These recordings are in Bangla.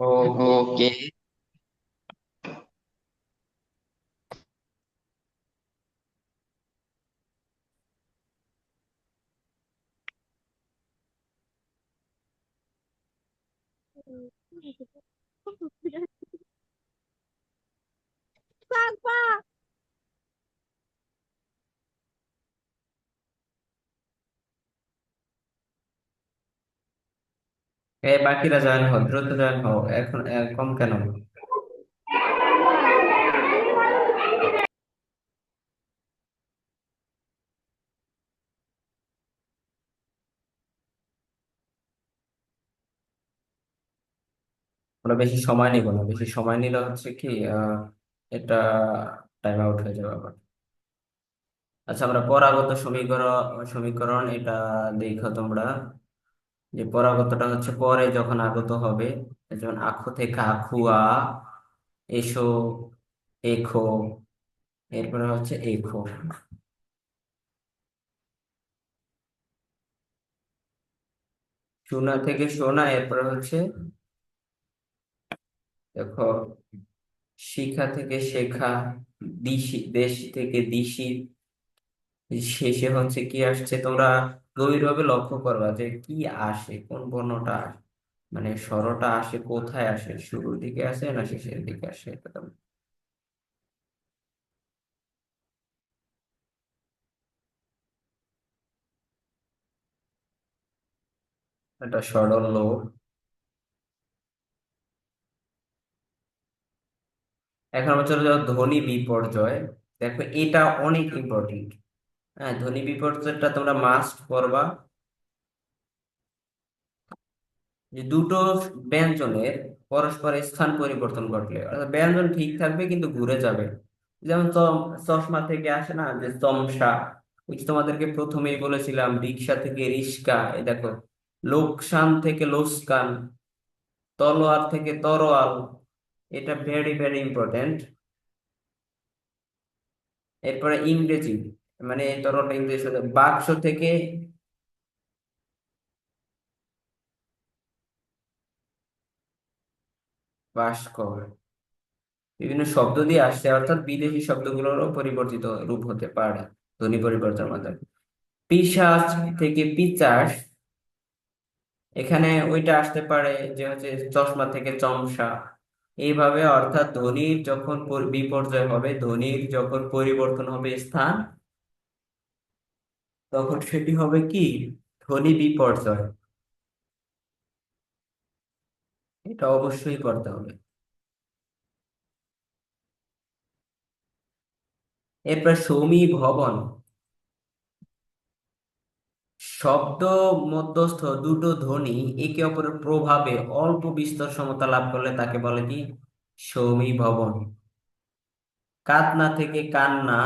ওকে এ, বাকিরা জয়েন হও দ্রুত জয়েন হও এখন কম কেন? আমরা বেশি সময় নিব না, বেশি সময় নিলে হচ্ছে কি এটা টাইম আউট হয়ে যাবে আবার। আচ্ছা আমরা পরাগত সমীকরণ সমীকরণ এটা দেখো তোমরা। যে পরাগতটা হচ্ছে পরে যখন আগত হবে, যেমন আখু থেকে আখুয়া, এসো, এখো, এরপরে হচ্ছে এখো। সোনা থেকে সোনা এরপরে হচ্ছে দেখো, শিখা থেকে শেখা, দিশি, দেশ থেকে দিশি শেষে হচ্ছে কি আসছে? তোমরা গভীরভাবে লক্ষ্য করবা যে কি আসে, কোন বর্ণটা আসে? মানে স্বরটা আসে, কোথায় আসে? শুরুর দিকে আসে না শেষের দিকে আসে এটা সরল লোক এখন আমরা চলে যাব ধ্বনি বিপর্যয়। দেখো এটা অনেক ইম্পর্টেন্ট হ্যাঁ ধ্বনি বিপর্যয়টা তোমরা মাস্ট করবা। যে দুটো ব্যঞ্জনের পরস্পর স্থান পরিবর্তন ঘটলে, অর্থাৎ ব্যঞ্জন ঠিক থাকবে কিন্তু ঘুরে যাবে। যেমন চশমা থেকে আসে না, যে চমসা, ওই তোমাদেরকে প্রথমেই বলেছিলাম, রিক্সা থেকে রিস্কা এই দেখো, লোকসান থেকে লোসকান তলোয়ার থেকে তরোয়াল, এটা ভেরি ভেরি ইম্পর্টেন্ট এরপরে ইংরেজি মানে এই তরোয়ালটা ইংরেজি বাক্স থেকে বাস্ক বিভিন্ন শব্দ দিয়ে আসছে, অর্থাৎ বিদেশি শব্দগুলোরও পরিবর্তিত রূপ হতে পারে, ধ্বনি পরিবর্তনের মাধ্যমে। পিশাচ থেকে পিচাস, এখানে ওইটা আসতে পারে যে হচ্ছে চশমা থেকে চমসা। এইভাবে অর্থাৎ ধ্বনির যখন বিপর্যয় হবে, ধ্বনির যখন পরিবর্তন হবে স্থান তখন সেটি হবে কি? ধ্বনি বিপর্যয়। এটা অবশ্যই করতে হবে। এরপর সমীভবন শব্দ মধ্যস্থ দুটো ধ্বনি একে অপরের প্রভাবে অল্প বিস্তর সমতা লাভ করলে তাকে বলে কি? সমীভবন কাতনা থেকে কান্না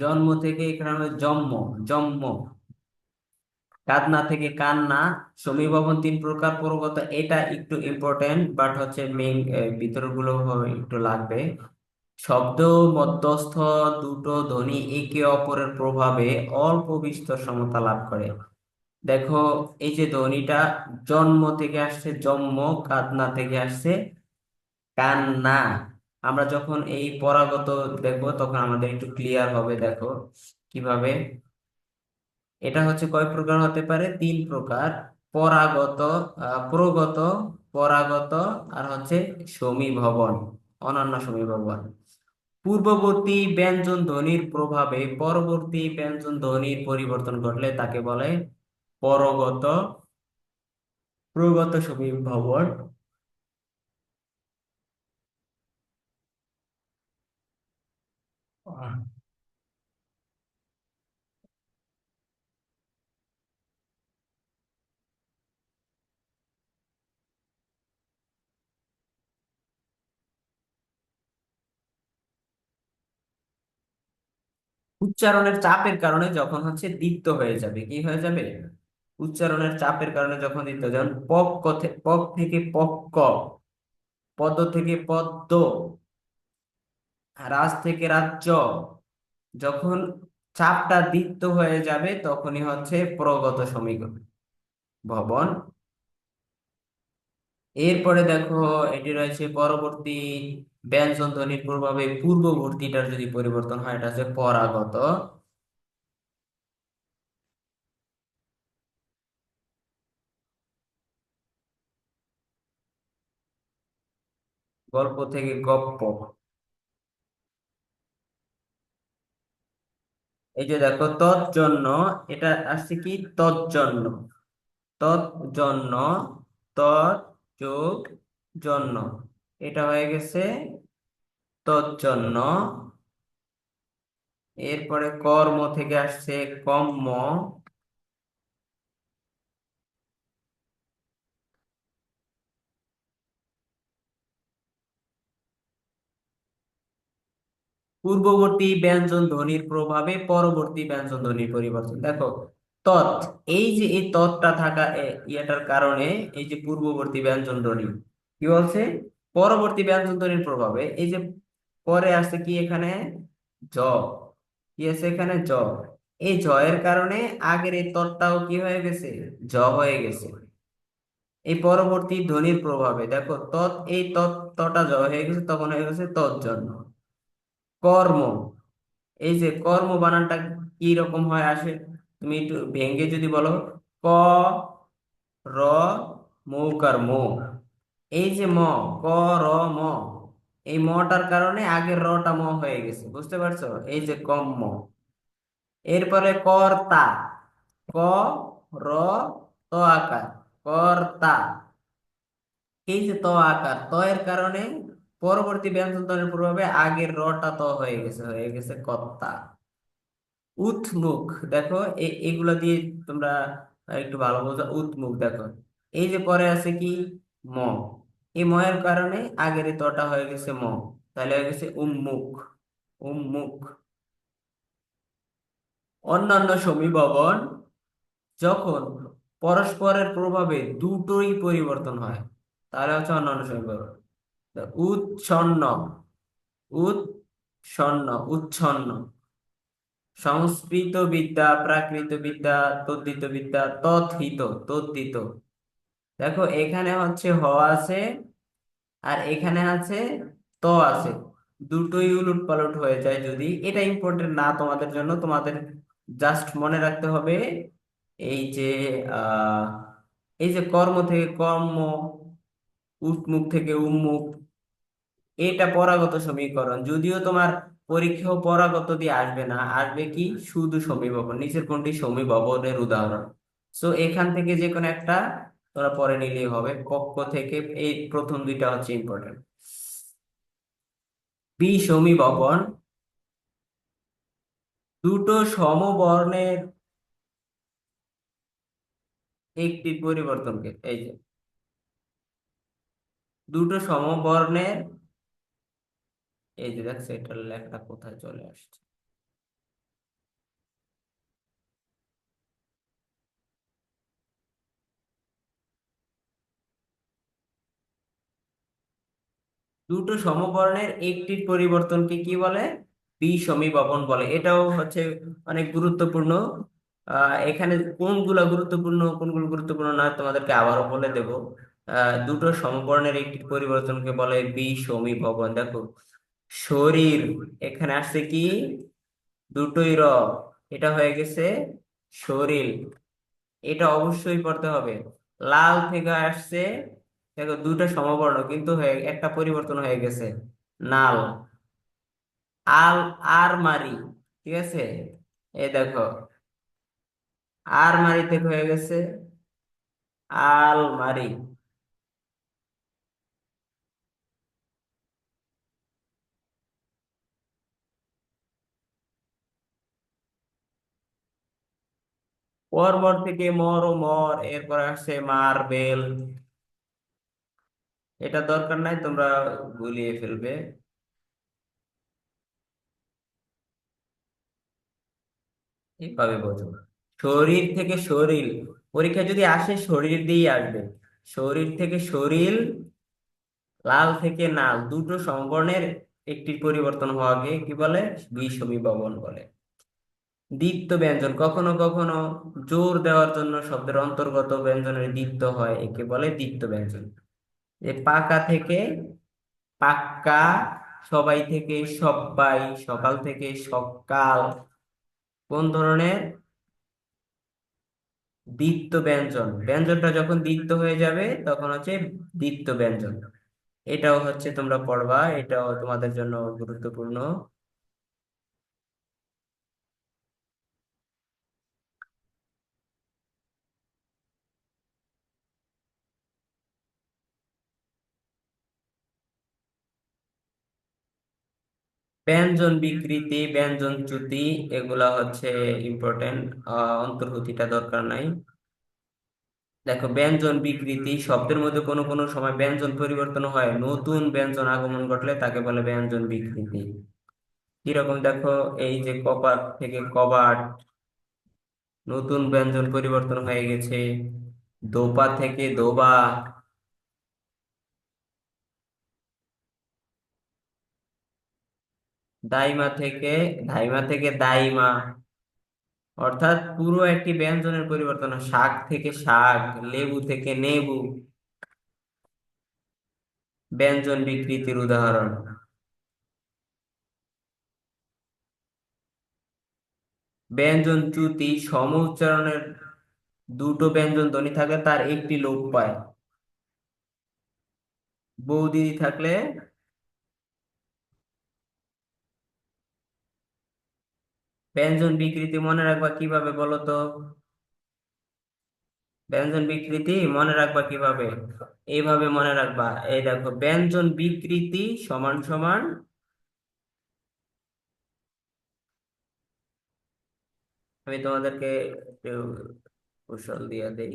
জন্ম থেকে এখানে হবে জন্ম জন্ম কাঁদনা থেকে কান্না, সমীভবন তিন প্রকার, প্রগত এটা একটু ইম্পর্টেন্ট বাট হচ্ছে মেইন ভিতরগুলো একটু লাগবে। শব্দ, মধ্যস্থ, দুটো ধ্বনি একে অপরের প্রভাবে অল্প বিস্তর সমতা লাভ করে। দেখো, এই যে ধ্বনিটা, জন্ম থেকে আসছে জন্ম কাদনা থেকে আসছে কান্না। আমরা যখন এই পরাগত দেখব, তখন আমাদের একটু ক্লিয়ার হবে, দেখো, কীভাবে? এটা হচ্ছে কয় প্রকার হতে পারে? তিন প্রকার, পরাগত প্রগত, পরাগত, আর হচ্ছে সমীভবন, অনন্য সমীভবন। পূর্ববর্তী ব্যঞ্জন ধ্বনির প্রভাবে পরবর্তী ব্যঞ্জন ধ্বনির পরিবর্তন ঘটলে তাকে বলে পরগত, প্রগত সমীভবন। উচ্চারণের চাপের কারণে যখন হচ্ছে দ্বিত্ব হয়ে যাবে, কি হয়ে যাবে? উচ্চারণের চাপের কারণে যখন দ্বিত্ব যেমন পক পক থেকে পক্ক পদ থেকে পদ্ম, রাজ থেকে রাজ্য, যখন চাপটা দ্বিত্ব হয়ে যাবে তখনই হচ্ছে প্রগত সমীকরণ। ভবন এরপরে দেখো, এটি রয়েছে পরবর্তী ব্যঞ্জন ধ্বনির প্রভাবে পূর্ববর্তীটার যদি পরিবর্তন হয়, এটা হচ্ছে পরাগত। গল্প থেকে গপ্প। এই যে দেখো, তৎজন্য, এটা আসছে কি? তৎজন্য। তৎজন্য, তৎ যোগ জন্য। এটা হয়ে গেছে তৎজন্য। এরপরে কর্ম থেকে আসছে কম্ম। পূর্ববর্তী ব্যঞ্জন ধ্বনির প্রভাবে পরবর্তী ব্যঞ্জন ধ্বনির পরিবর্তন। দেখো তৎ, এই যে এই তৎটা থাকা ইয়েটার কারণে এই যে পূর্ববর্তী ব্যঞ্জন ধ্বনি কি বলছে? পরবর্তী ব্যঞ্জন ধ্বনির প্রভাবে, এই যে পরে আছে কি এখানে? জ, কি আছে এখানে? জ, এই জ এর কারণে আগের এই তৎটাও কি হয়ে গেছে? জ হয়ে গেছে। এই পরবর্তী ধ্বনির প্রভাবে, দেখো, তৎ, এই তৎটা জ হয়ে গেছে, তখন হয়ে গেছে তৎজন্য কর্ম, এই যে কর্ম বানানটা কি রকম হয় আসে? তুমি একটু ভেঙ্গে যদি বলো, ক, র মৌকার ম। এই যে ম, ক, র, ম, এই মটার কারণে আগের রটা ম হয়ে গেছে, বুঝতে পারছ? এই যে কম ম। এরপরে কর্তা, ক, র, ত আকার, কর্তা। এই যে ত আকার, ত এর কারণে পরবর্তী ব্যঞ্জন ধ্বনির প্রভাবে আগের রটা ত হয়ে গেছে হয়ে গেছে কর্তা। উৎমুখ, দেখো এগুলা দিয়ে তোমরা একটু ভালো বোঝো, উৎমুখ, দেখো। এই যে পরে আছে কি? ম। এই ময়ের কারণে আগের তটা হয়ে গেছে ম। তাহলে হয়ে গেছে উম্মুখ। উম্মুখ। অন্যান্য সমীভবন যখন পরস্পরের প্রভাবে দুটোই পরিবর্তন হয়, তাহলে হচ্ছে অন্যান্য সমীভবন উচ্ছন্ন উৎসন্ন উচ্ছন্ন। সংস্কৃত বিদ্যা প্রাকৃত বিদ্যা তদ্দিত বিদ্যা তথিত তদ্দিত দেখো, এখানে হচ্ছে হ আছে আর এখানে আছে ত আছে। দুটোই উলট পালট হয়ে যায় যদি। এটা ইম্পর্টেন্ট না তোমাদের জন্য। তোমাদের জাস্ট মনে রাখতে হবে এই যে এই যে কর্ম থেকে কর্ম উন্মুখ থেকে উন্মুখ এটা পরাগত সমীকরণ। যদিও তোমার পরীক্ষাও পরাগত দিয়ে আসবে না, আসবে কি? শুধু সমীভবন নিচের কোনটি? সমীভবনের উদাহরণ। সো এখান থেকে যে কোনো একটা তোরা পরে নিলেই হবে। পক্ষ থেকে এই প্রথম দুইটা হচ্ছে ইম্পর্টেন্ট বি সমীভবন দুটো সমবর্ণের একটি পরিবর্তনকে, এই যে। দুটো সমবর্ণের এই যে দেখছ এটার লেখাটা কোথায় চলে আসছে? দুটো সমবর্ণের একটির পরিবর্তনকে কি বলে? বিষমীভবন বলে। এটাও হচ্ছে অনেক গুরুত্বপূর্ণ। এখানে কোনগুলো গুরুত্বপূর্ণ কোনগুলো গুরুত্বপূর্ণ না, তোমাদেরকে আবারও বলে দেব। দুটো সমবর্ণের একটি পরিবর্তনকে বলে বিষমীভবন দেখো শরীর, এখানে আসছে কি? দুটোই র এটা হয়ে গেছে শরীর। এটা অবশ্যই পড়তে হবে। লাল থেকে আসছে, দেখো দুটো সমবর্ণ, কিন্তু একটা পরিবর্তন হয়ে গেছে। নাল। আল আর মারি ঠিক আছে? এই দেখো। আর মারি থেকে হয়ে গেছে আলমারি। পরপর থেকে মর ও মর, এরপর আসছে মার্বেল এটা দরকার নাই, তোমরা গুলিয়ে ফেলবে। এইভাবে বোঝো। শরীর থেকে শরীর, পরীক্ষা যদি আসে শরীর দিয়েই আসবে। শরীর থেকে শরীর, লাল থেকে নাল। দুটো সমবর্ণের একটি পরিবর্তন হওয়াকে কি বলে? বিষমীভবন বলে। দ্বিত্ব ব্যঞ্জন। কখনো কখনো জোর দেওয়ার জন্য শব্দের অন্তর্গত ব্যঞ্জনের দ্বিত্ব হয়, একে বলে দ্বিত্ব ব্যঞ্জন। যে পাকা থেকে পাক্কা, সবাই থেকে সব্বাই, সকাল থেকে সকাল, কোন ধরনের? দ্বিত্ব ব্যঞ্জন। ব্যঞ্জনটা যখন দ্বিত্ব হয়ে যাবে, তখন হচ্ছে দ্বিত্ব ব্যঞ্জন। এটাও হচ্ছে তোমরা পড়বা, এটাও তোমাদের জন্য গুরুত্বপূর্ণ। ব্যঞ্জন বিকৃতি, ব্যঞ্জন চ্যুতি, এগুলা হচ্ছে ইম্পর্টেন্ট অন্তর্ভুক্তিটা দরকার নাই। দেখো, ব্যঞ্জন বিকৃতি শব্দের মধ্যে কোনো কোনো সময় ব্যঞ্জন পরিবর্তন হয়। নতুন ব্যঞ্জন আগমন ঘটলে তাকে বলে ব্যঞ্জন বিকৃতি। কীরকম দেখো, এই যে কপাট থেকে কবাট, নতুন ব্যঞ্জন পরিবর্তন হয়ে গেছে। দোপা থেকে দোবা দাইমা থেকে ধাইমা থেকে দাইমা। অর্থাৎ পুরো একটি ব্যঞ্জনের পরিবর্তন শাক থেকে শাক, লেবু থেকে নেবু ব্যঞ্জন বিকৃতির উদাহরণ। ব্যঞ্জন চ্যুতি, সম উচ্চারণের দুটো ব্যঞ্জন ধ্বনি থাকলে তার একটি লোপ পায়। বৌদি থাকলে ব্যঞ্জন বিকৃতি মনে রাখবা কীভাবে বলো তো ব্যঞ্জন বিকৃতি মনে রাখবা কীভাবে? এইভাবে মনে রাখবা। এই দেখো, ব্যঞ্জন বিকৃতি সমান সমান আমি তোমাদেরকে একটু কৌশল দিয়ে দেই।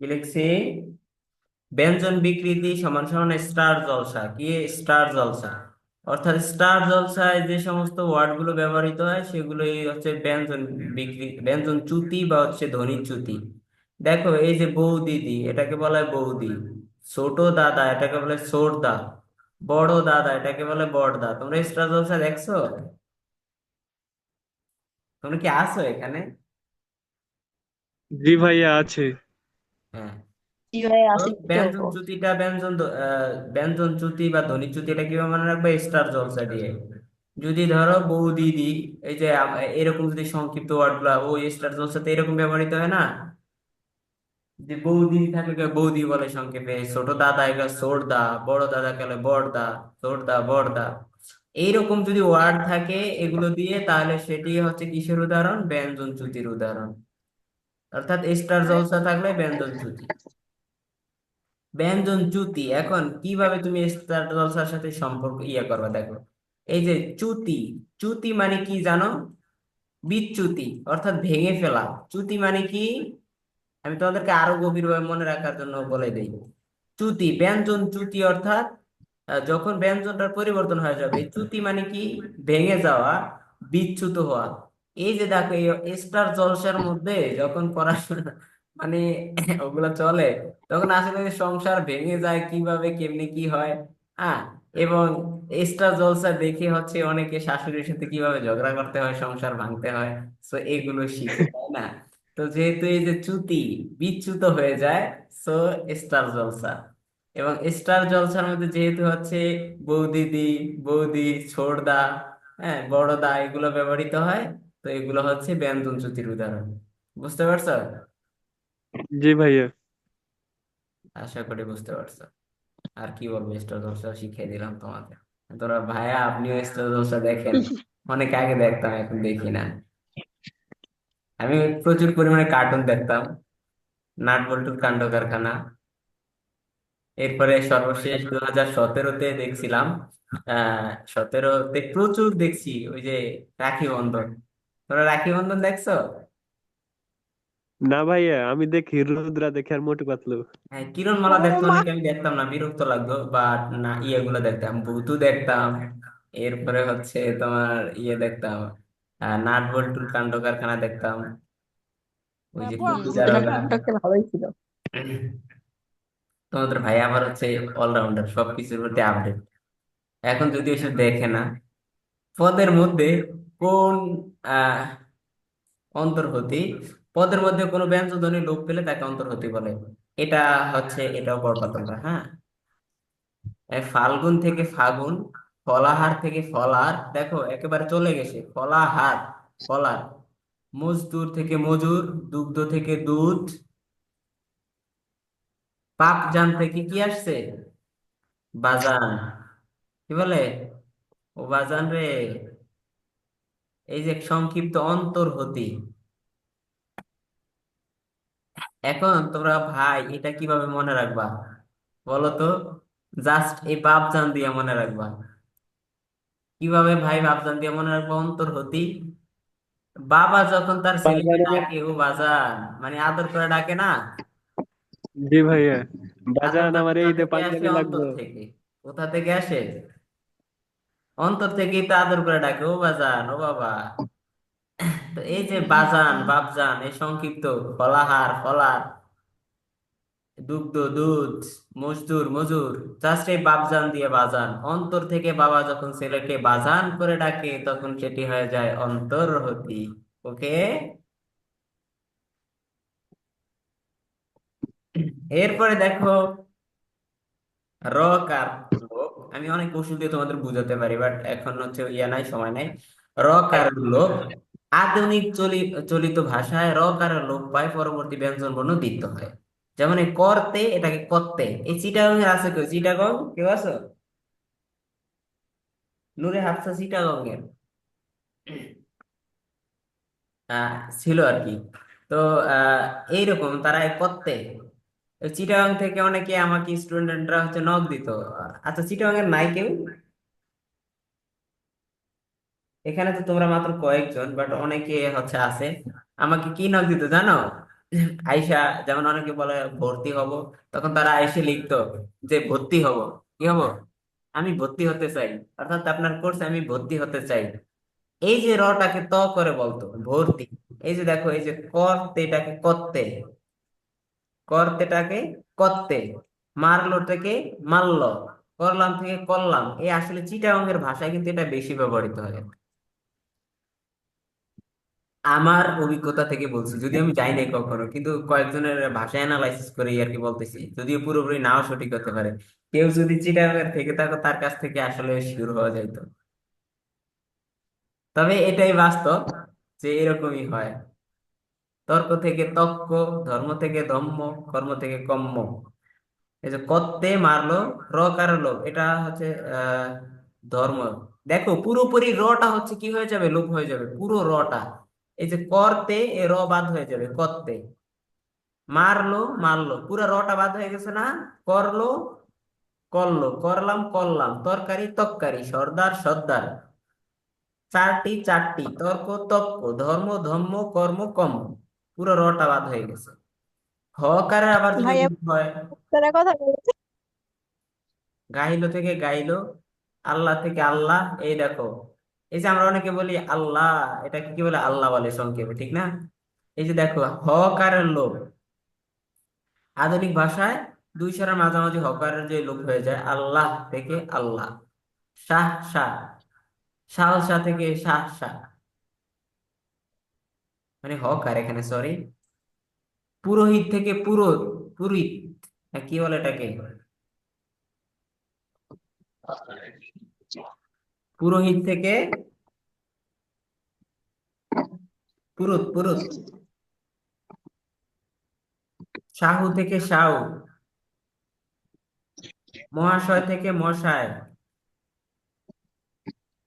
কি লিখছি? ব্যঞ্জন বিকৃতি সমান সমান স্টার জলসা। কি স্টার জলসা? অর্থাৎ স্টার জলসায় যে সমস্ত ওয়ার্ডগুলো ব্যবহৃত হয়, সেগুলোই হচ্ছে ব্যঞ্জন বিকৃতি ব্যঞ্জন চ্যুতি বা হচ্ছে ধ্বনি চ্যুতি। দেখো, এই যে বউ দিদি, এটাকে বলা হয় বৌদি। ছোট দাদা, এটাকে বলে ছোটদা বড় দাদা, এটাকে বলে বড়দা তোমরা স্টার জলসা দেখছ? তোমরা কি আছো এখানে? জি ভাইয়া, আছে। হ্যাঁ কি ভাই তো আসি ব্যঞ্জন চ্যুতিটা ব্যঞ্জন ব্যঞ্জন চ্যুতি বা ধ্বনি চ্যুতি এটা কীভাবে মনে রাখবে স্টার জলসা দিয়ে যদি ধরো বউ দিদি এই যে এরকম যদি সংক্ষিপ্ত ওয়ার্ডগুলা ওই স্টার জলসাতে এরকম ব্যবহৃত হয় না যে বউ দিদি থাকলে বৌদি বলে সংক্ষেপে ছোট দাদা এগুলো ছোটদা বড় দাদা গেলে বড়দা ছোটদা বড়দা এইরকম যদি ওয়ার্ড থাকে এগুলো দিয়ে তাহলে সেটি হচ্ছে কিসের উদাহরণ? ব্যঞ্জন চ্যুতির উদাহরণ। অর্থাৎ স্টার জলসা থাকলে ব্যঞ্জন চ্যুতি। ব্যঞ্জন চ্যুতি, এখন কীভাবে তুমি স্টার জলসার সাথে সম্পর্ক ইয়ে করবে দেখো। এই যে চ্যুতি চ্যুতি মানে কি জানো? বিচ্যুতি, অর্থাৎ ভেঙে ফেলা। চ্যুতি মানে কি? আমি তোমাদেরকে আরও গভীরভাবে মনে রাখার জন্য বলে দিই। চ্যুতি, ব্যঞ্জন চ্যুতি অর্থাৎ যখন ব্যঞ্জনটার পরিবর্তন হয়ে যাবে চ্যুতি মানে কি? ভেঙে যাওয়া, বিচ্যুত হওয়া। এই যে দেখো, এই স্টার জলসার মধ্যে যখন পড়াশোনা মানে ওগুলা চলে, তখন আসলে সংসার ভেঙে যায় কীভাবে, কেমনি কি হয় হ্যাঁ? এবং স্টার জলসা দেখে হচ্ছে অনেকে শাশুড়ির সাথে কীভাবে ঝগড়া করতে হয়, সংসার ভাঙতে হয় তো এগুলো শিখে, তাই না? তো যেহেতু এই যে চ্যুতি বিচ্যুত হয়ে যায় সো স্টার জলসা। এবং স্টার জলসার মধ্যে যেহেতু হচ্ছে বৌদিদি, বৌদি, ছোটদা হ্যাঁ বড়দা এগুলো ব্যবহৃত হয় তো এগুলো হচ্ছে ব্যঞ্জন চ্যুতির উদাহরণ। বুঝতে পারছ? জি ভাইয়া। আশা করি বুঝতে পারছ। আর কি বলব স্টার জলসা শিখিয়ে দিলাম তোমাকে। তোরা ভাইয়া আপনিও স্টার জলসা দেখেন। অনেক আগে দেখতাম এখন দেখি না। আমি প্রচুর পরিমাণে কার্টুন দেখতাম। নাট বল্টুর কাণ্ড কারখানা এরপরে সর্বশেষ দু হাজার সতেরোতে দেখছিলাম আহ সতেরোতে প্রচুর দেখছি ওই যে রাখি বন্ধন। তোরা রাখি বন্ধন দেখছ? না ভাইয়া আমি দেখি রুদ্রা দেখে আর মোটু পাতলু। হ্যাঁ কিরণমালা দেখতো অনেকে আমি দেখতাম না বিরক্ত লাগতো বাট না ইয়েগুলো দেখতাম ভূতু দেখতাম এরপরে হচ্ছে তোমার ইয়ে দেখতাম নাট বল্টুর কাণ্ড কারখানা দেখতাম। ওই যে নাটকটা ভালোই ছিল। তোমাদের ভাই আবার হচ্ছে অলরাউন্ডার সবকিছুর প্রতি আপডেট এখন যদি এসব দেখে না পদের মধ্যে কোন আহ অন্তর্হতি পদের মধ্যে কোনো ব্যঞ্জনধ্বনি লোপ পেলে তাকে অন্তর্হতি বলে। এটা হচ্ছে, এটাও পড়বা হ্যাঁ? ফাল্গুন থেকে ফাগুন, ফলাহার থেকে ফলার, দেখো, একেবারে চলে গেছে। ফলাহার, ফলার। মজদুর থেকে মজুর, দুগ্ধ থেকে দুধ। পাকজান থেকে কি আসছে? বাজান। কি বলে? ও বাজান রে। এই যে সংক্ষিপ্ত অন্তর্হতি এখন তোমরা ভাই এটা কীভাবে মনে রাখবা? বলো তো জাস্ট এই বাপজান দিয়ে মনে রাখবা। কীভাবে ভাই বাপজান দিয়ে মনে রাখবা অন্তর্হতি বাবা যখন তার ছেলেকে ডাকে ও বাজান মানে আদর করে ডাকে না? জি ভাইয়া। বাজান আমার এই পাঞ্জাবি লাগবে অন্তর থেকে? কোথা থেকে আসে? অন্তর থেকেই তো আদর করে ডাকে, ও বাজান, ও বাবা। তো এই যে বাজান, বাপজান, এই সংক্ষিপ্ত, ফলাহার, ফলার, দুগ্ধ, দুধ, মজদুর, মজুর জাস্ট এই বাপজান দিয়ে বাজান। অন্তর থেকে বাবা যখন ছেলেকে বাজান করে ডাকে, তখন সেটি হয়ে যায় অন্তর্হতি ওকে? এরপরে দেখো, রকার লোক আমি অনেক কৌশল দিয়ে তোমাদের বুঝাতে পারি বাট এখন হচ্ছে ইয়া নাই, সময় নাই। রকার লোক, আধুনিক চলিত ভাষায় রকারের লোপ পায় পরবর্তী ব্যঞ্জন বর্ণ দিতে হয়। যেমন এই করতে, এটাকে করতে। এই চিটাগং এর আছে কেউ? চিটাগং? কেউ আছো? নূরে হাফসা চিটাগং এর ছিল আর কি। তো এইরকম তারা করতে। চিটাগাং থেকে অনেকে আমাকে স্টুডেন্টরা হচ্ছে নক দিত। আচ্ছা চিটাগাং এর নাই কেউ? এখানে তো তোমরা মাত্র কয়েকজন বাট অনেকে হচ্ছে আছে। আমাকে কি নক দিত জানো? আয়শা, যেমন অনেকে বলে ভর্তি হব, তখন তারা এসে লিখতো যে ভর্তি হব। কি হব? আমি ভর্তি হতে চাই। অর্থাৎ আপনার কোর্সে আমি ভর্তি হতে চাই। এই যে রটাকে ত করে বলতো, ভর্তি। এই যে দেখো, এই যে করতে এটাকে করতে। করতেটাকে করতে, মারলোটাকে মারলো, করলাম থেকে করলাম। এই আসলে চিটাগাংয়ের ভাষায় কিন্তু এটা বেশি ব্যবহৃত হয়। আমার অভিজ্ঞতা থেকে বলছি যদি আমি যাই নাই কখনো, কিন্তু কয়েকজনের ভাষা অ্যানালাইসিস করে আর কি বলতেছি, যদিও পুরোপুরি নাও সঠিক হতে পারে। কেউ যদি চিটাগাংয়ের থেকে থাকো, তার কাছ থেকে আসলে শিওর হওয়া যাইতো। তবে এটাই বাস্তব যে এরকমই হয়। তর্ক থেকে তক্ক, ধর্ম থেকে ধম্ম, কর্ম থেকে কম্ম। এই যে কত্তে মারলো, র কারলো, এটা হচ্ছে ধর্ম। দেখো, পুরোপুরি রটা হচ্ছে কি হয়ে যাবে? লোপ হয়ে যাবে, পুরো রটা। এই যে করতে, এ র বাদ হয়ে যাবে কত্তে মারলো মারলো, পুরো রটা বাদ হয়ে গেছে না? করল করল, করলাম করলাম, তরকারি তরকারি সর্দার সর্দার। চারটি চারটি, তর্ক, তক্ক, ধর্ম, ধম্ম, কর্ম, কম্ম। পুরো রটা বাদ হয়ে গেছে। হকারের আবার যদি হয়। কথা বলছে। গাইলো থেকে গাইলো আল্লাহ থেকে আল্লাহ এই দেখো। এই যে আমরা অনেকে বলি আল্লাহ এটাকে কি বলে? আল্লাহ বলে সংক্ষেপে ঠিক না? এই যে দেখো হকারের লোভ। আধুনিক ভাষায় দুই সারের মাঝামাঝি হকারের যে লোপ হয়ে যায় আল্লাহ থেকে আল্লাহ। শাহ শাহ শালসা থেকে শাহ শাহ। মানে হকার এখানে সরি পুরোহিত থেকে পুরোহিত পুরোহিত কি বলে এটাকে? পুরোহিত থেকে পুরুত পুরুত সাহু থেকে সাউ মহাশয় থেকে মশায়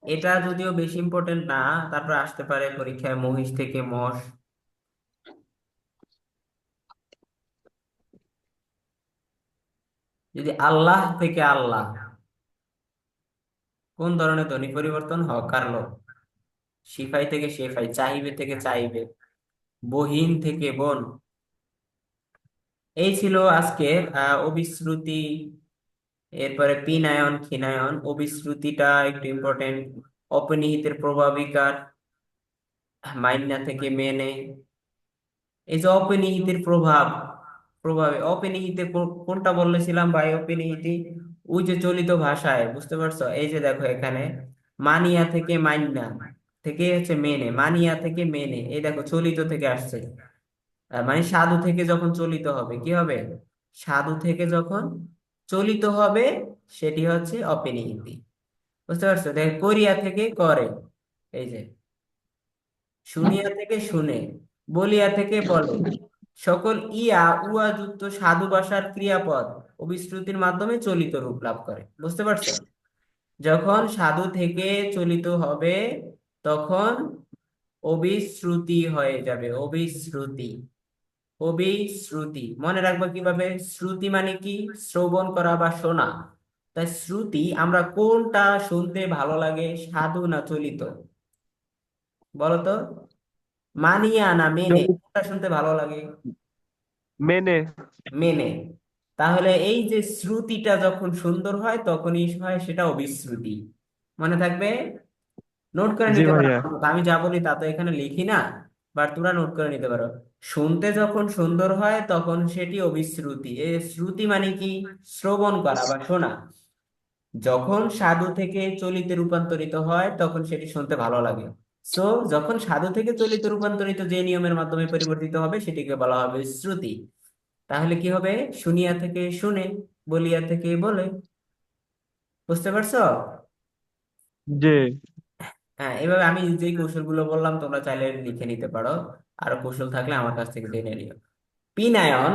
এটা যদিও বেশি ইম্পর্টেন্ট না, তারপর আসতে পারে পরীক্ষায় মহিষ থেকে মশ। যদি আল্লাহ থেকে আল্লাহ, কোন ধরনের ধ্বনি পরিবর্তন হকারলো শিফাই থেকে শেফাই চাহিবে থেকে চাইবে বহিন থেকে বোন। এই ছিল আজকের অবিশ্রুতি এরপরে পিনায়ন খিনায়ন অবিশ্রুতিটা একটু ইম্পর্টেন্ট অপনিহিতের প্রভাবিকার মাইন্না থেকে মেনে। এই যে অপনিহিতের প্রভাব, প্রভাবে, অপনিহিতে কোনটা বলেছিলাম ভাই? অপনিহিতি ওই যে চলিত ভাষায়, বুঝতে পারছ? এই যে দেখো এখানে, মানিয়া থেকে মাইন্না থেকে হচ্ছে মেনে, মানিয়া থেকে মেনে। এই দেখো চলিত থেকে আসছে। মানে সাধু থেকে যখন চলিত হবে, কি হবে? সাধু থেকে যখন চলিত হবে সেটি হচ্ছে অপনিহিতি। বুঝতে পারছ? দেখ কোরিয়া থেকে করে, এই যে। শুনিয়া থেকে শুনে, বলিয়া থেকে বলে। সকল ইয়া, উয়া যুক্ত সাধু ভাষার ক্রিয়াপদ অবিশ্রুতির মাধ্যমে চলিত রূপ লাভ করে। বুঝতে পারছ? যখন সাধু থেকে চলিত হবে, তখন অবিশ্রুতি হয়ে যাবে। অবিশ্রুতি অবিশ্রুতি মনে রাখব কীভাবে? শ্রুতি মানে কি? শ্রবণ করা বা শোনা। তাই শ্রুতি আমরা কোনটা শুনতে ভালো লাগে? সাধু না চলিত? বলতো? মানিয়া না মেনে। কোনটা শুনতে ভালো লাগে? মেনে। মেনে। তাহলে এই যে শ্রুতিটা যখন সুন্দর হয় তখনই হয় সেটা অবিশ্রুতি। মনে থাকবে? নোট করে নিতে পারো। আমি যা বলি তা তো এখানে লিখি না। বাট তোমরা নোট করে নিতে পারো। শুনতে যখন সুন্দর হয়, তখন সেটি অবিশ্রুতি। এ শ্রুতি মানে কি? শ্রবণ করা বা শোনা। যখন সাধু থেকে চলিতে রূপান্তরিত হয়, তখন সেটি শুনতে ভালো লাগে। সো যখন সাধু থেকে চলিতে রূপান্তরিত যে নিয়মের মাধ্যমে পরিবর্তিত হবে, সেটিকে বলা হবে শ্রুতি। তাহলে কি হবে? শুনিয়া থেকে শুনে, বলিয়া থেকে বলে। বুঝতে পারছ? জি। হ্যাঁ এভাবে আমি যে কৌশলগুলো বললাম তোমরা চাইলে লিখে নিতে পারো। আরও কৌশল থাকলে আমার কাছ থেকে জেনে নিও। পিনায়ন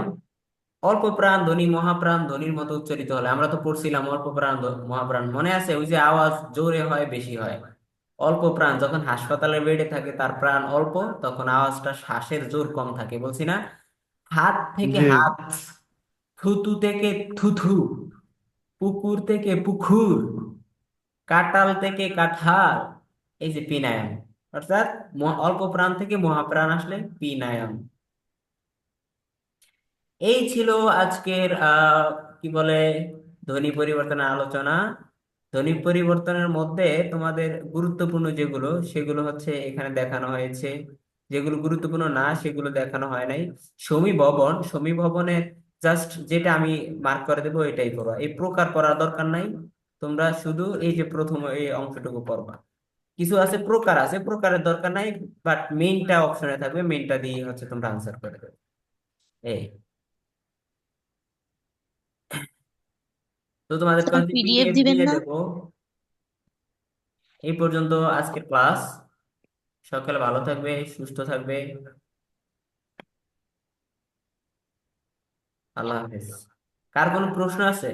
অল্প প্রাণ ধ্বনি মহাপ্রাণ ধ্বনির মতো উচ্চারিত হলে আমরা তো পড়ছিলাম অল্প প্রাণ মহাপ্রাণ মনে আছে? ওই যে আওয়াজ জোরে হয় বেশি হয়। অল্প প্রাণ যখন হাসপাতালের বেডে থাকে তার প্রাণ অল্প তখন আওয়াজটা শ্বাসের জোর কম থাকে বলছি না? হাত থেকে জি। হাত থুতু থেকে থুথু পুকুর থেকে পুকুর কাঁঠাল থেকে কাঁঠাল এই যে পিনায়ন অর্থাৎ অল্প প্রাণ থেকে মহাপ্রাণ আসলে পিনায়ন এই ছিল আজকের কি বলে, ধ্বনি পরিবর্তনের আলোচনা। ধ্বনি পরিবর্তনের মধ্যে তোমাদের গুরুত্বপূর্ণ যেগুলো, সেগুলো হচ্ছে এখানে দেখানো হয়েছে। যেগুলো গুরুত্বপূর্ণ না, সেগুলো দেখানো হয় নাই। সমীভবন সমীভবনে জাস্ট যেটা আমি মার্ক করে দেবো, এটাই পড়বা এই প্রকার পড়ার দরকার নাই। তোমরা শুধু এই যে প্রথম, এই অংশটুকু পড়বা। কিছু আছে প্রকার আছে প্রকারের দরকার নাই বাট মেইনটা অপশনে থাকবে মেইনটা দিয়ে হচ্ছে তোমরা আনসার করে দেবে। এই। তো তোমাদের কাছে পিডিএফ দিবেন না? এই পর্যন্ত আজকের ক্লাস সকালে ভালো থাকবে সুস্থ থাকবে। আল্লাহ হাফেজ। কার কোনো প্রশ্ন আছে?